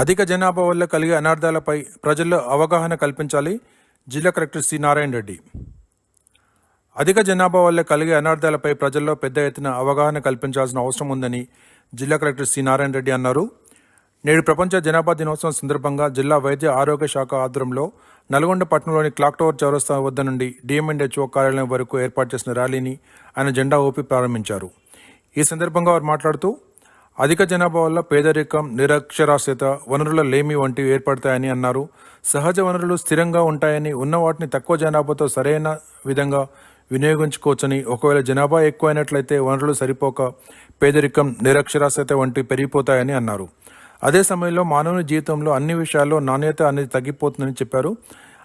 అధిక జనాభా వల్ల కలిగే అనార్థాలపై ప్రజల్లో అవగాహన కల్పించాలి. జిల్లా కలెక్టర్ సి నారాయణ రెడ్డి. అధిక జనాభా వల్ల కలిగే అనార్థాలపై ప్రజల్లో పెద్ద ఎత్తున అవగాహన కల్పించాల్సిన అవసరం ఉందని జిల్లా కలెక్టర్ సి నారాయణ రెడ్డి అన్నారు. నేడు ప్రపంచ జనాభా దినోత్సవం సందర్భంగా జిల్లా వైద్య ఆరోగ్య శాఖ ఆధ్వర్యంలో నల్గొండ పట్టణంలోని క్లాక్ టవర్ చౌరస్తా వద్ద నుండి డిఎంఎండ్హెచ్ఓ కార్యాలయం వరకు ఏర్పాటు చేసిన ర్యాలీని ఆయన జెండా ఊపి ప్రారంభించారు. ఈ సందర్భంగా వారు మాట్లాడుతూ అధిక జనాభా వల్ల పేదరికం నిరక్షరాస్యత వనరుల లేమి వంటివి ఏర్పడతాయని అన్నారు. సహజ వనరులు స్థిరంగా ఉంటాయని ఉన్న వాటిని తక్కువ జనాభాతో సరైన విధంగా వినియోగించుకోవచ్చని ఒకవేళ జనాభా ఎక్కువైనట్లయితే వనరులు సరిపోక పేదరికం నిరక్షరాస్యత వంటివి పెరిగిపోతాయని అన్నారు. అదే సమయంలో మానవుని జీవితంలో అన్ని విషయాల్లో నాణ్యత అనేది తగ్గిపోతుందని చెప్పారు.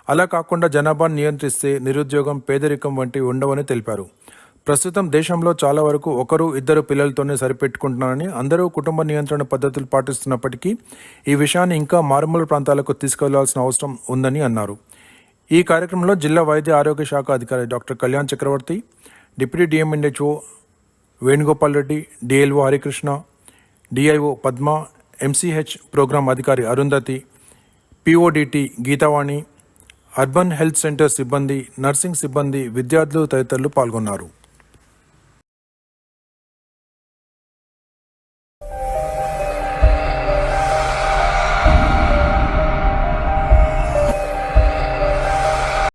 అలా కాకుండా జనాభాను నియంత్రిస్తే నిరుద్యోగం పేదరికం వంటివి ఉండవని తెలిపారు. ప్రస్తుతం దేశంలో చాలా వరకు ఒకరు ఇద్దరు పిల్లలతోనే సరిపెట్టుకుంటున్నారని అందరూ కుటుంబ నియంత్రణ పద్ధతులు పాటిస్తున్నప్పటికీ ఈ విషయాన్ని ఇంకా మారుమూల ప్రాంతాలకు తీసుకెళ్ళాల్సిన అవసరం ఉందని అన్నారు. ఈ కార్యక్రమంలో జిల్లా వైద్య ఆరోగ్య శాఖ అధికారి doctor Kalyan Chakravarthy deputy DMHO Venugopal Reddy DLO Harikrishna DIO Padma MCH program అధికారి Arundhati PODT Geetavani urban health centre సిబ్బంది నర్సింగ్ సిబ్బంది విద్యార్థులు తదితరులు పాల్గొన్నారు.